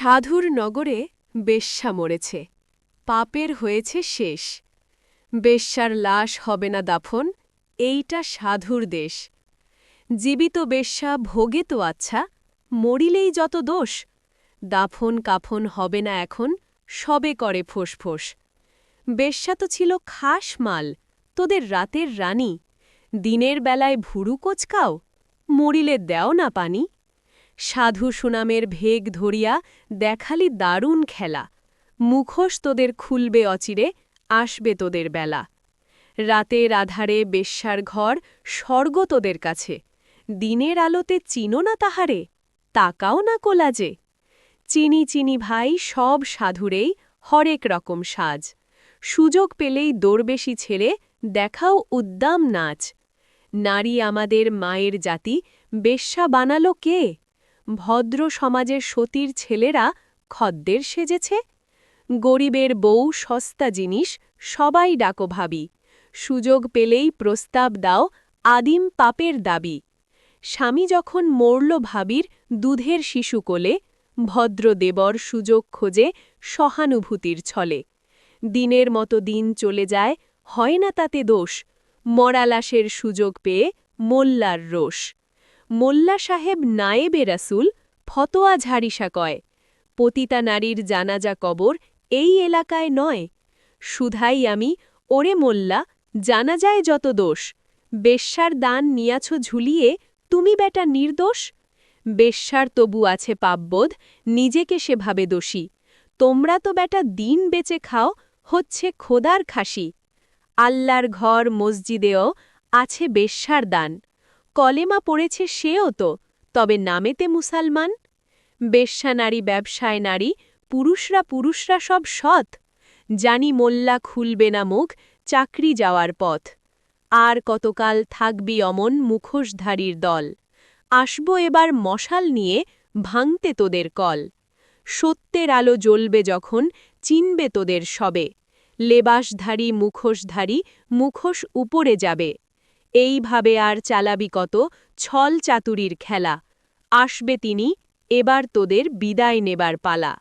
সাধুর নগরে বেশ্যা মরেছে, পাপের হয়েছে শেষ। বেশ্যার লাশ হবে না দাফন, এইটা সাধুর দেশ। জীবিত বেশ্যা ভোগে তো আচ্ছা মরিলেই যত দোষ। দাফন কাফন হবে না এখন, সবে করে ফোঁস বেশ্যা তো ছিল খাস মাল, তোদের রাতের রানী। দিনের বেলায় ভুরু কোচকাও, মরিলে দেও না পানি। সাধু সুনামের ভেগ ধরিয়া দেখালি দারুণ খেলা। মুখোশ তোদের খুলবে অচিরে, আসবে তোদের বেলা। রাতের আধারে বেশ্যার ঘর, স্বর্গ তোদের কাছে। দিনের আলোতে চিনো না তাহারে, তাকাও না কোলাজে। চিনি চিনি ভাই, সব সাধুরেই হরেক রকম সাজ। সুযোগ পেলেই দৌড়বেশি ছেড়ে দেখাও উদ্দাম নাচ। নারী আমাদের মায়ের জাতি, বেশ্যা বানালো কে? ভদ্র সমাজের সতীর ছেলেরা খদ্দের সেজেছে। গরিবের বউ সস্তা জিনিস, সবাই ডাকো ভাবি। সুযোগ পেলেই প্রস্তাব দাও আদিম পাপের দাবি। স্বামী যখন মরল ভাবির দুধের শিশু কোলে, ভদ্র দেবর সুযোগ খোঁজে সহানুভূতির ছলে। দিনের মতো দিন চলে যায়, হয় না তাতে দোষ। মরালাসের সুযোগ পেয়ে মোল্লার রোষ। মোল্লা সাহেব নায়েবে রাসুল ফতোয়া ঝাড়িসা কয়, পতিতা নারীর জানাজা কবর এই এলাকায় নয়। সুধাই আমি, ওরে মোল্লা, জানাজায় যত দোষ। বেশ্যার দান নিয়াছ ঝুলিয়ে তুমি বেটা নির্দোষ। বেশ্যার তবু আছে পাপবোধ, নিজেকে সেভাবে দোষী। তোমরা তো বেটা দিন বেচে খাও, হচ্ছে খোদার খাসি। আল্লার ঘর মসজিদেও আছে বেশ্যার দান। কলেমা পড়েছে সেও তো, তবে নামেতে মুসলমান? বেশ্যা নারী, ব্যবসায় নারী, পুরুষরা পুরুষরা সব সৎ। জানি মোল্লা খুলবে না মুখ, চাকরি যাওয়ার পথ। আর কতকাল থাকবি অমন মুখোশধারীর দল? আসব এবার মশাল নিয়ে, ভাঙতে তোদের কল। সত্যের আলো জ্বলবে যখন, চিনবে তোদের সবে। লেবাসধারী, মুখোশধারী, মুখোশ উপরে যাবে। এইভাবে আর চালাবি কত? ছল চাতুরির খেলা। আসবে তিনি এবার তোদের বিদায় নেবার পালা।